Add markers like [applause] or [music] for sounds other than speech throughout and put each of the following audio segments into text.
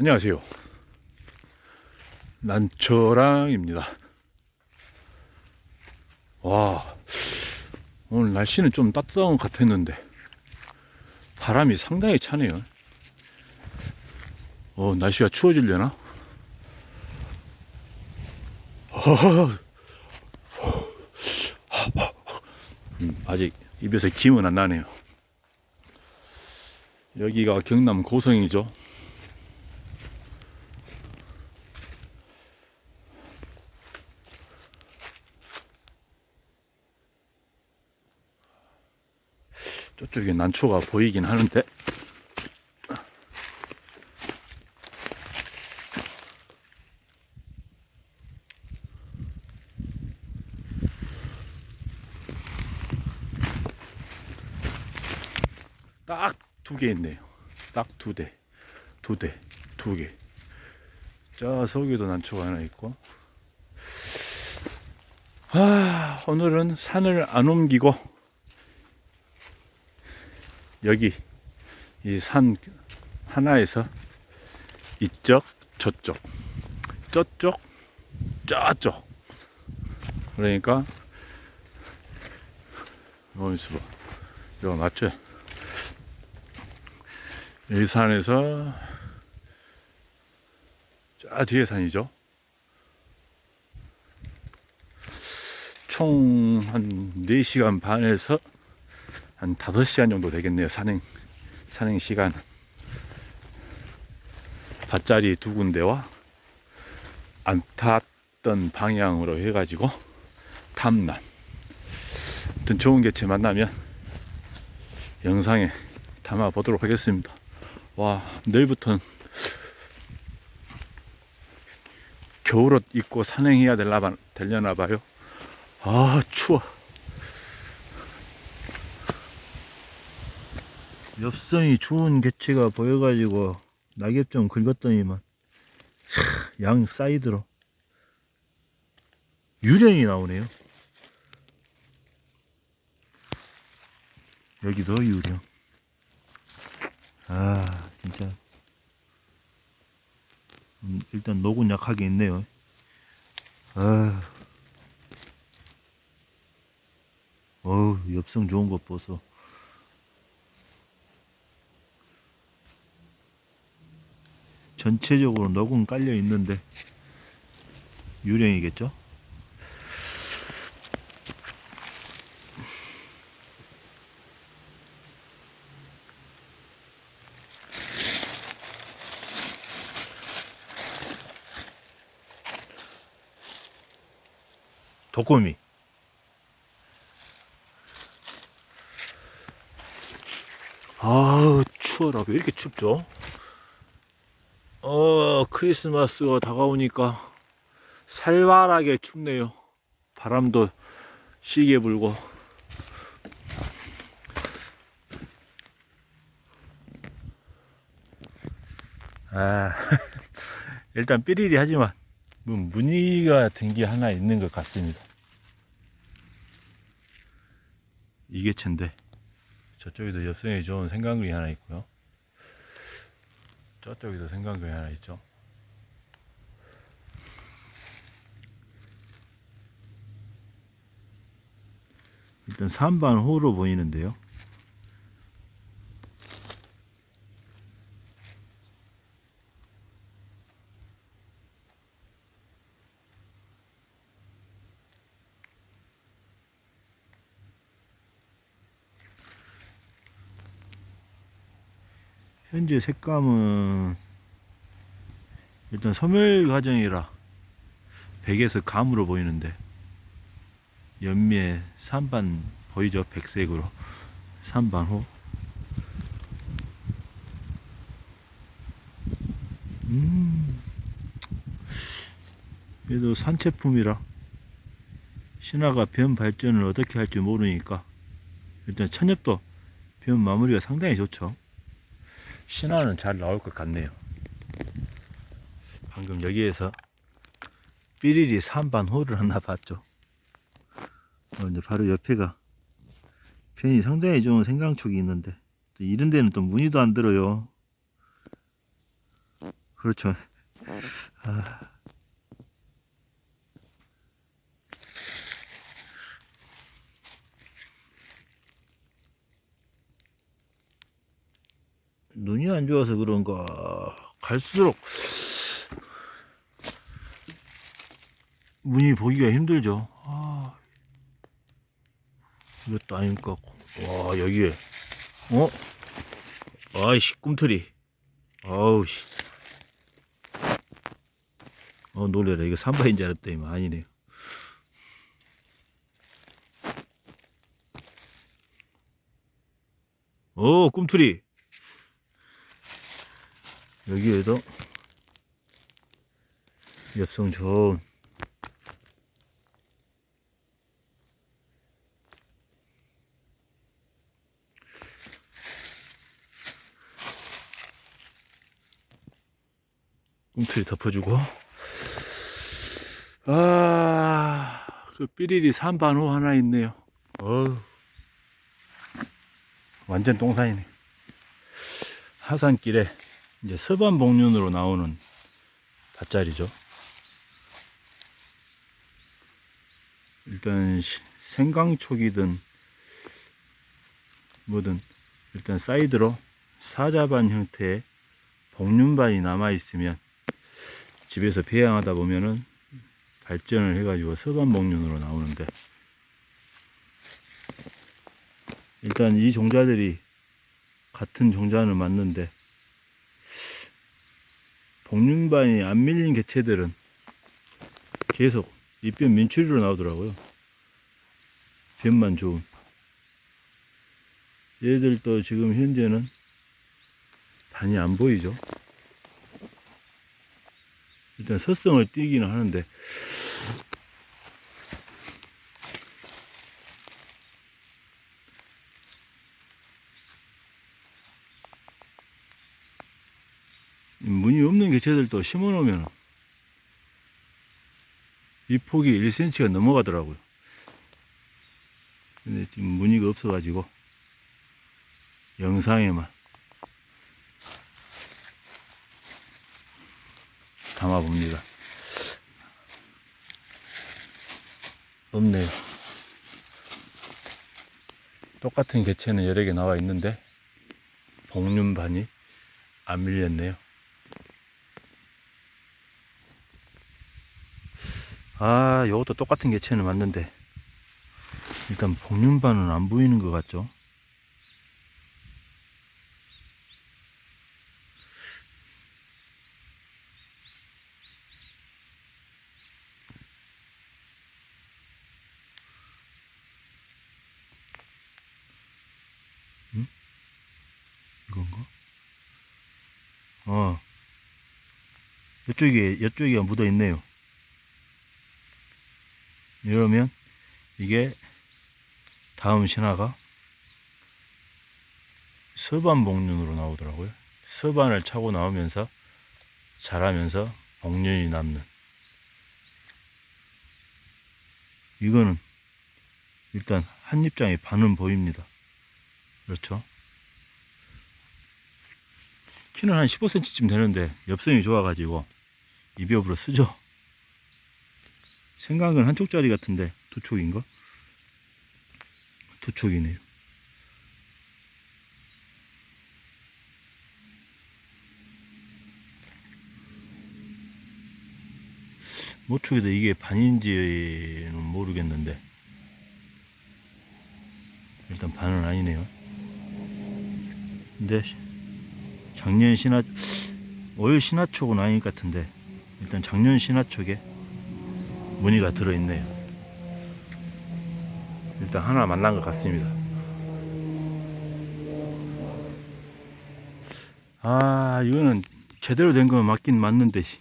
안녕하세요. 난초랑입니다. 와, 오늘 날씨는 좀 따뜻한 것 같았는데, 바람이 상당히 차네요. 어, 날씨가 추워지려나? 음, 아직 입에서 김은 안 나네요. 여기가 경남 고성이죠. 저쪽에 난초가 보이긴 하는데 딱 두 개 있네요. 딱 두 대, 두 대, 두 개. 저 속에도 난초가 하나 있고. 아, 오늘은 산을 안 옮기고 여기 이 산 하나에서 이쪽, 저쪽, 저쪽, 저쪽. 그러니까 어디서 봐. 이거 맞죠? 이 산에서 저 뒤에 산이죠. 총 한 4시간 반에서 한 5시간 정도 되겠네요. 산행, 산행 시간. 밭자리 두 군데와 안 탔던 방향으로 해가지고 탐남. 아무튼 좋은 개체 만나면 영상에 담아 보도록 하겠습니다. 와, 내일부터는 겨울옷 입고 산행해야 되려나 봐요. 아, 추워. 엽성이 좋은 개체가 보여가지고 낙엽 좀 긁었더니만 차, 양 사이드로 유령이 나오네요. 여기도 유령. 아 진짜 음, 일단 녹은 약하게 있네요. 아, 어우 엽성 좋은 것 보소. 전체적으로 녹은 깔려 있는데 유령이겠죠? 도꼬미 아우 추워라 왜 이렇게 춥죠? 어 크리스마스가 다가오니까 살벌하게 춥네요. 바람도 시게 불고. 아 [laughs] 일단 삐리리 하지만 뭐 무늬가 든게 하나 있는 것 같습니다. 이게 챈데 저쪽에도 엽성이 좋은 생강구이 하나 있고요 저쪽에도 생강구이 하나 있죠? 일단 산반호로 보이는데요 현재 색감은 일단 소멸 과정이라 백에서 감으로 보이는데 연미에 산반 보이죠? 백색으로. 산반호. 음. 그래도 산채품이라 신화가 변 발전을 어떻게 할지 모르니까 일단 천엽도 변 마무리가 상당히 좋죠 신화는 잘 나올 것 같네요. 방금 여기에서 삐리리 산반호를 하나 봤죠. 어, 이제 바로 옆에가 편이 상당히 좋은 생강촉이 있는데 또 이런 데는 또 무늬도 안 들어요. 그렇죠. 아. 눈이 안 좋아서 그런가 갈수록 문이 보기가 힘들죠. 아, 이것도 같고. 와, 여기에, 어? 아이씨, 꿈틀이. 아우, 씨. 어, 놀래라. 이거 삼바인 줄 알았더니 아니네요. 오, 꿈틀이. 여기에도 엽성 좋은 꿈틀이 덮어주고 아, 그 삐리리 산반호 하나 있네요. 어우, 완전 똥산이네. 하산길에 이제 서반 복륜으로 나오는 밭자리죠. 일단 시- 생강촉이든 뭐든 일단 사이드로 사자반 형태의 복륜반이 남아 있으면 집에서 배양하다 보면은 발전을 해가지고 서반 복륜으로 나오는데 일단 이 종자들이 같은 종자는 맞는데 복륜반이 안 밀린 개체들은 계속 잎변 민추리로 나오더라고요. 변만 좋은. 얘들도 지금 현재는 반이 안 보이죠. 일단 서성을 띄기는 하는데 없는 개체들도 심어 놓으면 이 폭이 1cm가 넘어가더라고요. 근데 지금 무늬가 없어가지고 영상에만 담아봅니다. 없네요. 똑같은 개체는 여러 개 나와 있는데 복륜반이 안 밀렸네요. 아, 요것도 똑같은 개체는 맞는데 일단 복륜반은 안 보이는 것 같죠? 응? 이건가? 어. 이쪽에, 이쪽에 묻어 있네요. 이러면 이게 다음 신화가 서반 복륜으로 나오더라고요. 서반을 차고 나오면서 자라면서 복륜이 남는 이거는 일단 한 입장에 반은 보입니다. 그렇죠? 키는 한 15cm쯤 되는데 엽성이 좋아가지고 입엽으로 쓰죠. 생각은 한쪽짜리 같은데 두 촉인가? 두 촉이네요. 모촉에도 이게 반인지는 모르겠는데 일단 반은 아니네요. 근데 작년 신화 올 신화촉은 아닌 것 같은데 일단 작년 신화촉에 무늬가 들어있네요. 일단 하나 만난 것 같습니다. 아, 이거는 제대로 된 건 맞긴 맞는데, 씨.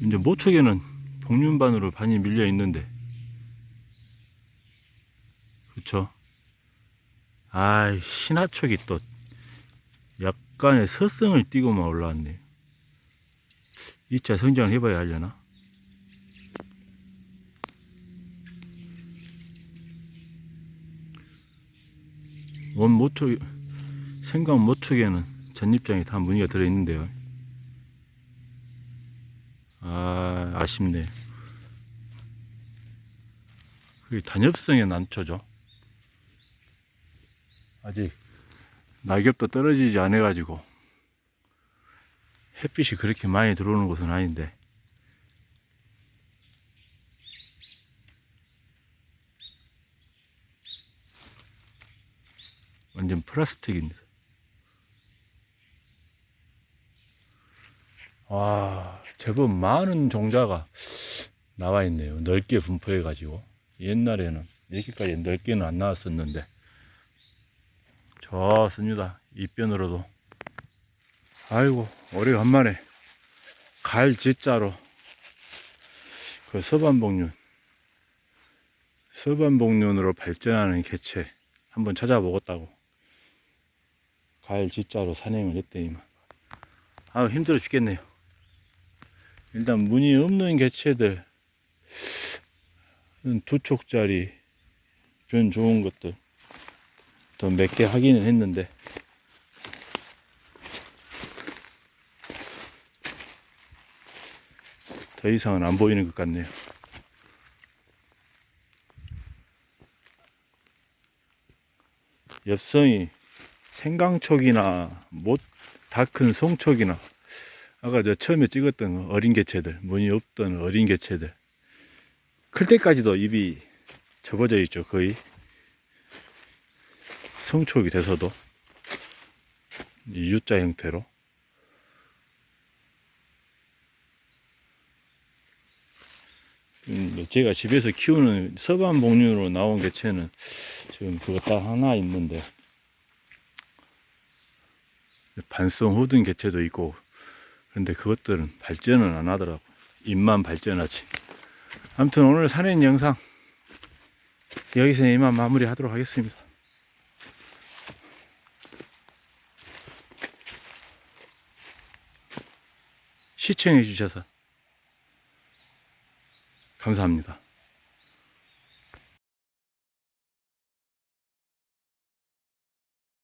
이제 모촉에는 복륜반으로 반이 밀려 있는데, 그쵸? 아, 신화촉이 또 약간의 서성을 띠고만 올라왔네. 2차 성장을 해봐야 하려나? 원 모초 생강 모축에는 전잎장이 다 무늬가 들어있는데요. 아, 아쉽네. 그게 단엽성의 난초죠. 아직 낙엽도 떨어지지 않아가지고 햇빛이 그렇게 많이 들어오는 곳은 아닌데 완전 플라스틱입니다. 와, 제법 많은 종자가 나와 있네요. 넓게 분포해 가지고 옛날에는 이렇게까지 넓게는 안 나왔었는데 좋습니다. 이편으로도 아이고 오래간만에 갈 짓자로 그 서반복륜 서반복륜으로 발전하는 개체 한번 찾아보겠다고 갈 짓자로 산행을 했더니만 아우 힘들어 죽겠네요. 일단 무늬 없는 개체들 두 촉짜리 좀 좋은 것들 더몇개 하기는 했는데 더 이상은 안 보이는 것 같네요. 엽성이 생강촉이나 못 다 큰 송촉이나 아까 저 처음에 찍었던 어린 개체들 무늬 없던 어린 개체들. 클 때까지도 입이 접어져 있죠 거의. 성촉이 돼서도. 이 U자 형태로. 음, 제가 집에서 키우는 서반 복류로 나온 개체는 지금 그거 딱 하나 있는데 반성 후든 개체도 있고 근데 그것들은 발전은 안 하더라고. 입만 발전하지. 아무튼 오늘 산행 영상 여기서 이만 마무리 하도록 하겠습니다. 시청해 주셔서 감사합니다